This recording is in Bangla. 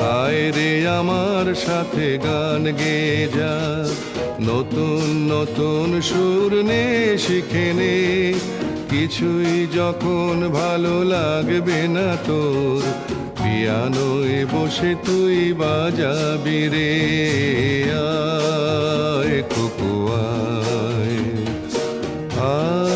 আয় রে আমার সাথে গান গেয়ে যা। নতুন নতুন সুর নে, শিখে নে। কিছুই যখন ভালো লাগবে না তোর, পিয়ানোয় বসে তুই বাজাবি রে। আয় কুকুয়ায়। আয়